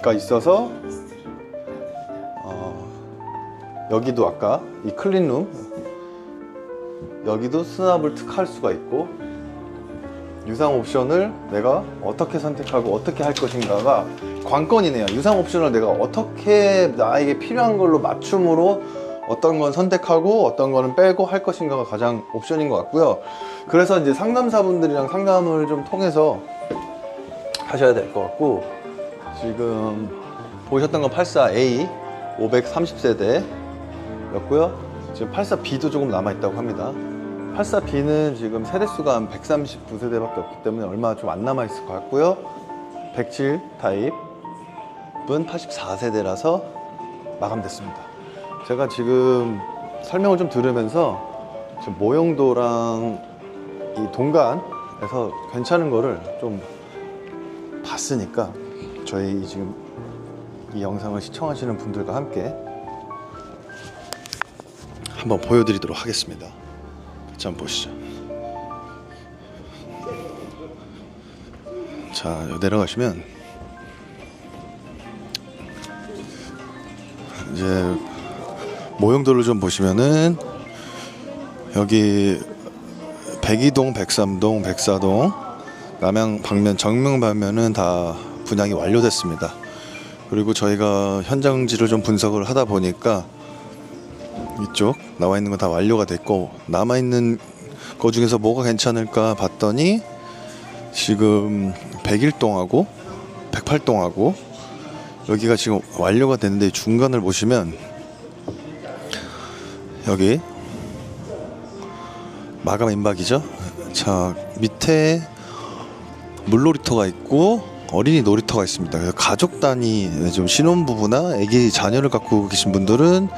수납가 있어서 어, 여기도 아까 이 클린룸 여기도 수납을 특할 수가 있고 유상 옵션을 내가 어떻게 선택하고 어떻게 할 것인가가 관건이네요. 유상 옵션을 내가 어떻게 나에게 필요한 걸로 맞춤으로 어떤 건 선택하고 어떤 거는 빼고 할 것인가가 가장 옵션인 것 같고요. 그래서 이제 상담사분들이랑 상담을 좀 통해서 하셔야 될 것 같고 지금 보셨던 건 84A 530세대였고요. 지금 84B도 조금 남아 있다고 합니다. 84B는 지금 세대수가 한 139세대밖에 없기 때문에 얼마 좀 안 남아 있을 것 같고요. 107 타입은 84세대라서 마감됐습니다. 제가 지금 설명을 좀 들으면서 지금 모형도랑 이 동간에서 괜찮은 거를 좀 봤으니까 저희 지금 이 영상을 시청하시는 분들과 함께 한번 보여드리도록 하겠습니다. 같이 한번 보시죠. 자 내려가시면 이제 모형도를 좀 보시면은 여기 백이동, 백삼동, 백사동, 남양 방면, 정명 방면은 다 분양이 완료됐습니다. 그리고 저희가 현장지를 좀 분석을 하다 보니까 이쪽 나와 있는 거다 완료가 됐고 남아 있는 거 중에서 뭐가 괜찮을까 봤더니 지금 101동하고 108동하고 여기가 지금 완료가 됐는데 중간을 보시면 여기 마감 임박이죠. 자 밑에 물놀이터가 있고 어린이 놀이터가 있습니다. 그래서 가족 단위 좀 신혼부부나 아기 자녀를 갖고 계신 분들은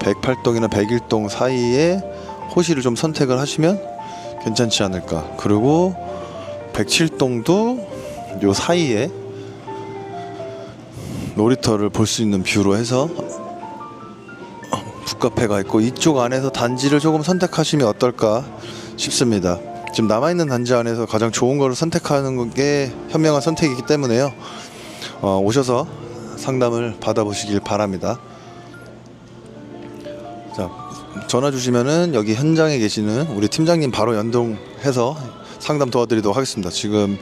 108동이나 101동 사이에 호실을 좀 선택을 하시면 괜찮지 않을까. 그리고 107동도 요 사이에 놀이터를 볼 수 있는 뷰로 해서 북카페가 있고 이쪽 안에서 단지를 조금 선택하시면 어떨까 싶습니다. 지금 남아있는 단지 안에서 가장 좋은 거를 선택하는 게 현명한 선택이기 때문에요. 어, 오셔서 상담을 받아보시길 바랍니다. 자, 전화 주시면은 여기 현장에 계시는 우리 팀장님 바로 연동해서 상담 도와드리도록 하겠습니다. 지금